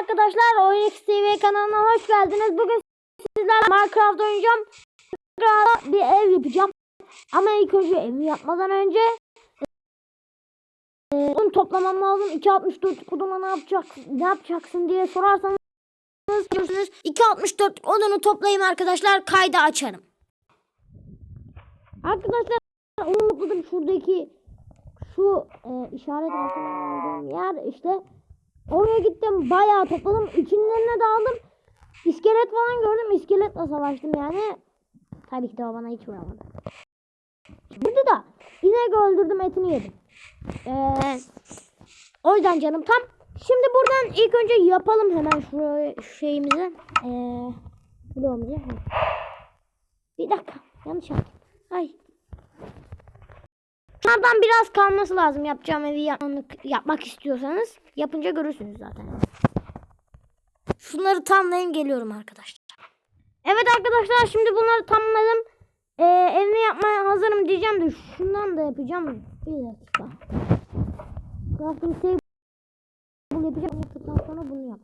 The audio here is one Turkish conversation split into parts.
arkadaşlar, OyunX TV kanalına hoş geldiniz. Bugün sizlerle Minecraft oynayacağım. Minecraft'ta bir ev yapacağım. Ama ilk önce evi yapmadan önce e, onu toplamam lazım. 2.64 koduna ne yapacak, ne yapacaksın diye sorarsanız görürsünüz. 2.64 odunu toplayayım arkadaşlar. Kaydı açarım. Arkadaşlar unutmadım şuradaki şu e, işaret altına yer işte oraya gittim bayağı topladım. İçinlerine de aldım iskelet falan gördüm. İskeletle savaştım yani. Tabii ki de o bana hiç vuramadı. Burada da inek öldürdüm etini yedim. Ee, o yüzden canım tam. Şimdi buradan ilk önce yapalım hemen şu şeyimizi. Ee, bloğumuzu. Bir dakika yanlış yaptım. Ay Bunlardan biraz kalması lazım yapacağım evi yapmak, yapmak istiyorsanız. Yapınca görürsünüz zaten. Şunları tamamlayayım geliyorum arkadaşlar. Evet arkadaşlar şimdi bunları tamamladım. Ee, evimi yapmaya hazırım diyeceğim de şundan da yapacağım. Bir dakika. Crafting table yapacağım. Yaptıktan sonra bunu yap.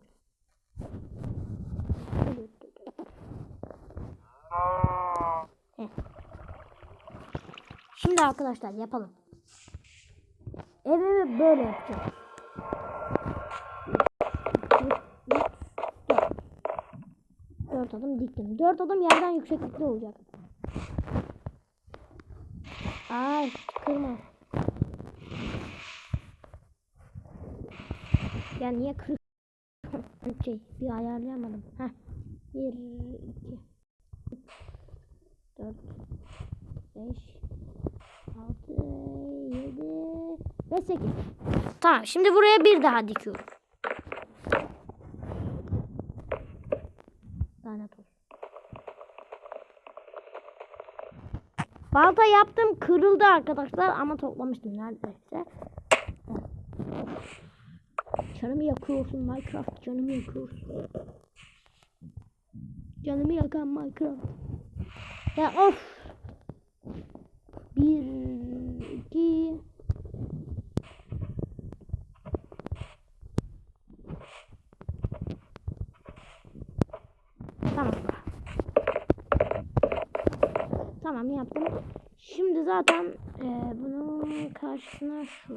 Heh. Şimdi arkadaşlar yapalım. Evimi böyle yapacağım. Dört adım diktim. Dört adım yerden yükseklikte olacak. Ay kırma. Ya niye kır? şey bir ayarlayamadım. Heh. Bir, iki, üç, dört, beş, 6, 7 ve 8. Tamam şimdi buraya bir daha dikiyorum. Lanet olsun. Balta yaptım kırıldı arkadaşlar ama toplamıştım neredeyse. Canımı yakıyorsun Minecraft canımı yakıyorsun. Canımı yakan Minecraft. Ya of. Bir, iki, Tamam. Tamam yaptım. Zaten e, bunun karşısına şu.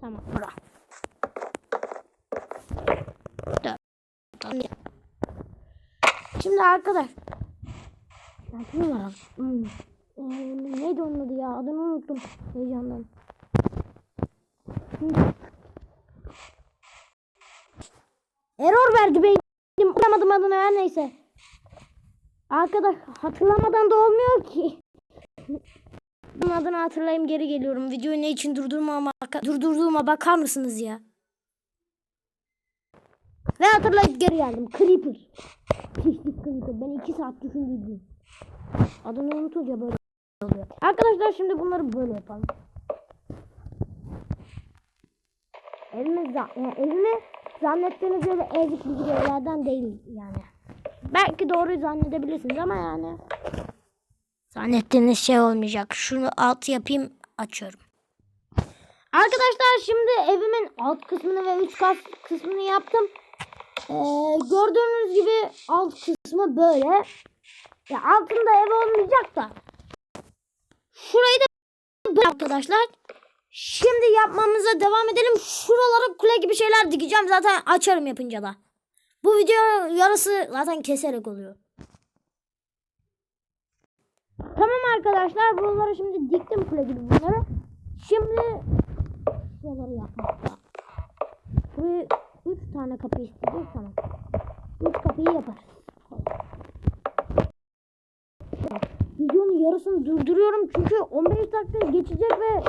Tamam bura. Şimdi arkadaş. Ne var? Hmm. Ee, neydi onun adı ya? Adını unuttum heyecandan. Error verdi beynim. Hatırlamadım adını her neyse. Arkadaş hatırlamadan da olmuyor ki. Bunun adını hatırlayayım geri geliyorum. Videoyu ne için durdurmama, durdurduğuma bakar mısınız ya? Ve hatırlayıp geri geldim. Creeper. Pislik Creeper. Ben iki saat düşündüm. Adını unutunca böyle oluyor. Arkadaşlar şimdi bunları böyle yapalım. Evimi, yani evimi zannettiğiniz öyle evlik bir evlerden değil yani. Belki doğruyu zannedebilirsiniz ama yani zannettiğiniz şey olmayacak. Şunu alt yapayım açıyorum. Arkadaşlar şimdi evimin alt kısmını ve üst kat kısmını yaptım. Ee, gördüğünüz gibi alt kısmı böyle. Ya altında ev olmayacak da. Şurayı da arkadaşlar. Şimdi yapmamıza devam edelim. Şuralara kule gibi şeyler dikeceğim. Zaten açarım yapınca da. Bu video yarısı zaten keserek oluyor. Tamam arkadaşlar. Buraları şimdi diktim kule gibi bunları. Şimdi şuraları yapmakta. Buraya 3 tane kapı isteyeceğiz. Tamam. 3 kapıyı yaparız. Videonun yarısını durduruyorum çünkü 15 dakika geçecek ve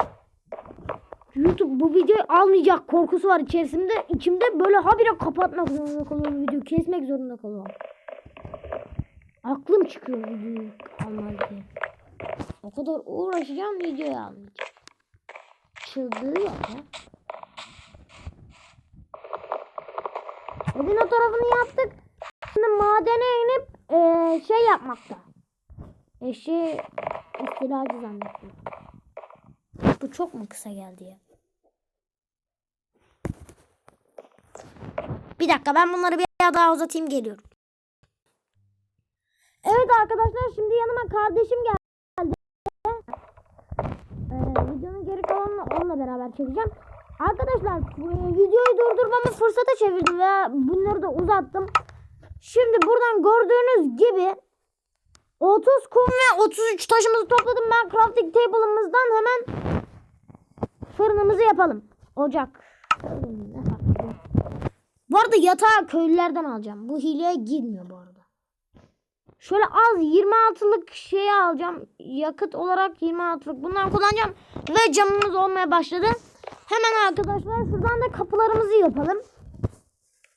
YouTube bu videoyu almayacak korkusu var içerisinde. İçimde böyle habire kapatmak zorunda kalıyorum videoyu. Kesmek zorunda kalıyorum. Aklım çıkıyor videoyu almaz diye. O kadar uğraşacağım videoyu almayacağım. Çıldırıyor ya. Evin o tarafını yaptık. Şimdi madene inip ee, şey yapmakta. Eşi istilacı zannettim. Bu çok mu kısa geldi ya? Bir dakika ben bunları bir daha uzatayım geliyorum. Evet arkadaşlar şimdi yanıma kardeşim geldi. Ee, videonun geri kalanını onunla beraber çekeceğim. Arkadaşlar videoyu durdurmamı fırsata çevirdim ve bunları da uzattım. Şimdi buradan gördüğünüz gibi 30 kum ve 33 taşımızı topladım. Ben crafting table'ımızdan hemen fırınımızı yapalım. Ocak. Bu arada yatağı köylülerden alacağım. Bu hileye girmiyor bu arada. Şöyle az 26'lık şeyi alacağım. Yakıt olarak 26'lık bundan kullanacağım. Ve camımız olmaya başladı. Hemen arkadaşlar şuradan da kapılarımızı yapalım.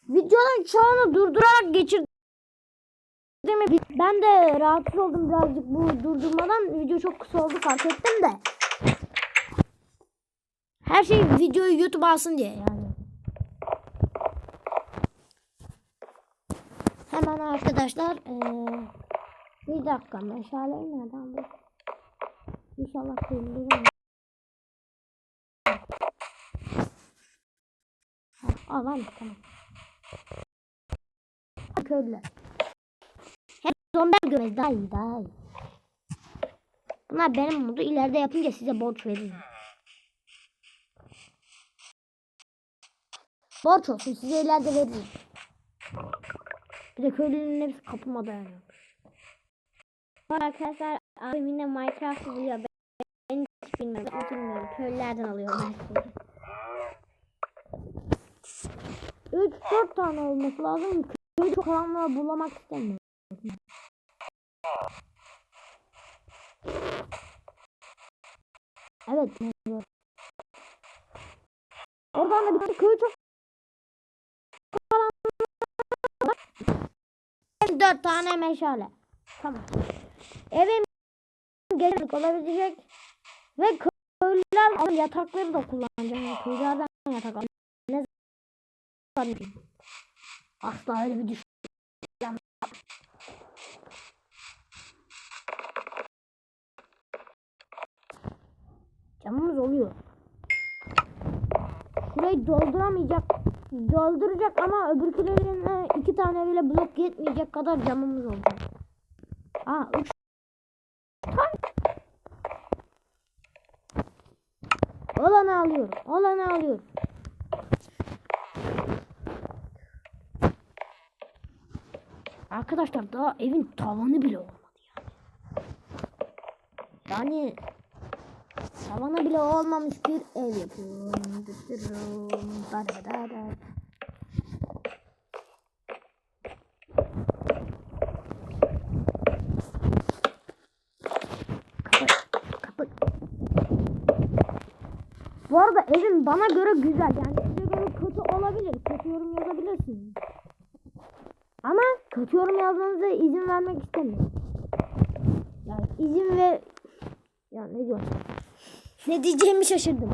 Videonun çoğunu durdurarak geçirdim. Ben de rahatsız oldum birazcık bu durdurmadan. Video çok kısa oldu fark ettim de. Her şey videoyu YouTube alsın diye yani. Hemen arkadaşlar eee, bir dakika meşaleyi nereden bu? İnşallah kuyumlayacağım. Al al tamam. Köylüler. Hep zombiler görmez daha iyi daha iyi. Bunlar benim modu ileride yapınca size borç veririm. Borç olsun size ileride veririm. Bir de köylünün hepsi kapıma dayanıyor. Arkadaşlar abim yine Minecraft biliyor. Ben, hiç bilmiyorum. Ben bilmiyorum. Köylülerden alıyorum belki. 3-4 tane olması lazım. Köyde çok kalanlığa bulamak istemiyorum. Evet. Oradan da bir tane köy çok Dört tane meşale. Tamam. Evim gelecek olabilecek ve köylüler yatakları da kullanacağım. Köylerden yatak al. Ne zaman Asla öyle bir düş. Camımız oluyor. Şurayı dolduramayacak. Dolduracak ama öbürkülerine iki tane bile blok yetmeyecek kadar camımız olacak. Aa üç tane. Olanı alıyorum. Olanı alıyorum. Arkadaşlar daha evin tavanı bile olmadı yani. Yani tavanı bile olmamış bir ev yapıyorum. Kapı, kapı. Bu arada evim bana göre güzel. Yani size göre kötü olabilir. Kötü yorum yazabilirsiniz. Ama kötü yorum yazmanıza izin vermek istemiyorum. Yani izin ve ya ne diyorum? Ne diyeceğimi şaşırdım.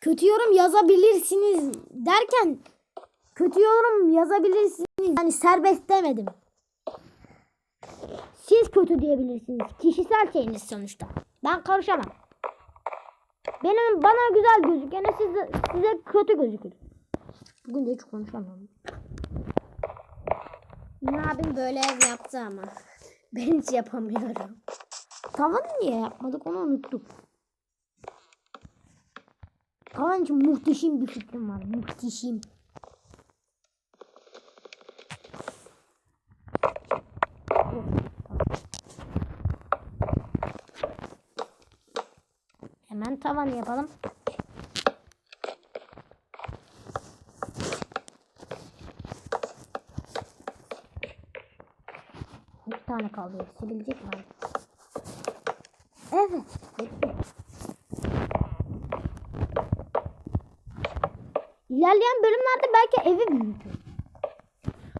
Kötü yorum yazabilirsiniz derken kötü yorum yazabilirsiniz yani serbest demedim. Siz kötü diyebilirsiniz. Kişisel şeyiniz sonuçta. Ben karışamam. Benim bana güzel gözükene size, size kötü gözükür. Bugün de hiç konuşamam. Yine abim böyle ev yaptı ama. Ben hiç yapamıyorum. Tavanı niye yapmadık onu unuttuk. İçin muhteşem bir fikrim var. Muhteşem. Hemen tavan yapalım. Bir tane kaldı. Yetişebilecek mi? Evet. Bitti. İlerleyen bölümlerde belki evi büyütür.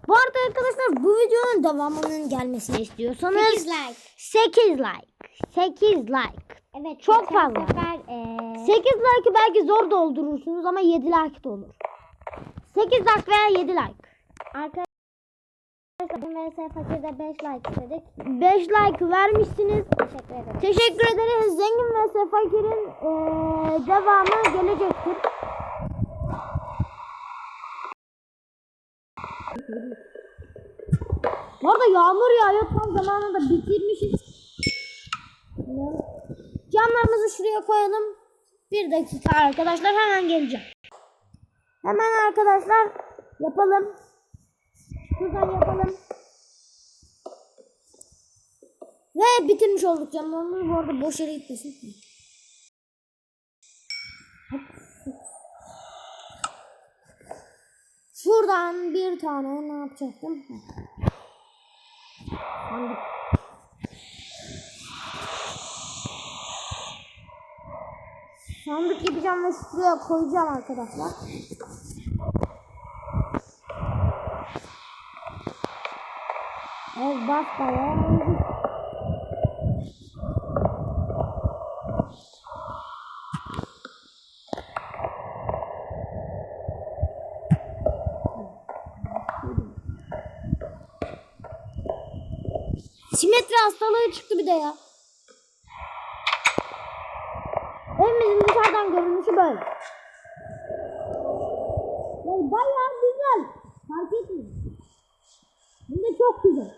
Bu arada arkadaşlar bu videonun devamının gelmesini istiyorsanız 8 like. 8 like. 8 like. Evet. Çok fazla. Sefer, eee 8 like'ı belki zor doldurursunuz ama 7 like de olur. 8 like veya 7 like. arkadaşlar MS Fakir'de 5 like istedik. 5 like vermişsiniz. Teşekkür ederim. Teşekkür ederiz. Zengin ve Fakir'in eee, devamı gelecektir. Bu arada yağmur yağıyor. Tam zamanında bitirmişiz. Camlarımızı şuraya koyalım. Bir dakika arkadaşlar hemen geleceğim. Hemen arkadaşlar yapalım. Şuradan yapalım. Ve bitirmiş olduk camlarımız. Bu arada boş yere gitmesin. Şuradan bir tane ne yapacaktım? Sandık. Sandık yapacağım ve şuraya koyacağım arkadaşlar. Evet bak bayağı oldu. Simetri hastalığı çıktı bir de ya. Evimizin dışarıdan görünüşü böyle. Yani bayağı güzel. Fark etmiyor. Hem de çok güzel.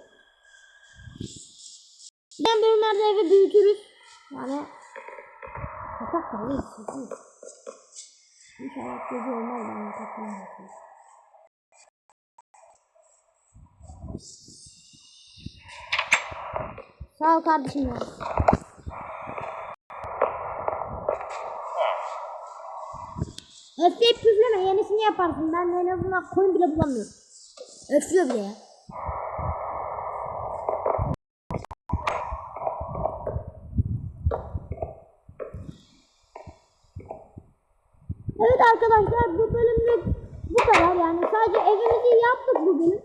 Ben bölümlerde evi büyütürüz. Yani yatak da iyi. İnşallah gece olmaz ben yataktan Sağ ol kardeşim ya. Öfleyip püfleme yenisini yaparsın. Ben en azından koyun bile bulamıyorum. Öflüyor bile ya. Evet arkadaşlar bu bölümlük bu kadar yani sadece evimizi yaptık bu bölüm.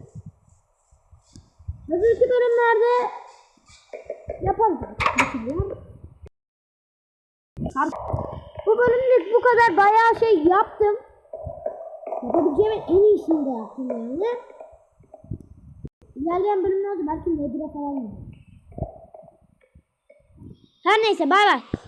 Öbürkü bölümlerde yaparız. Düşünüyorum. Bu bölümlük bu kadar bayağı şey yaptım. Yapabileceğimin en iyisini de yaptım yani. İlerleyen bölümlerde belki Nedir'e falan giderim. Her neyse bay bay.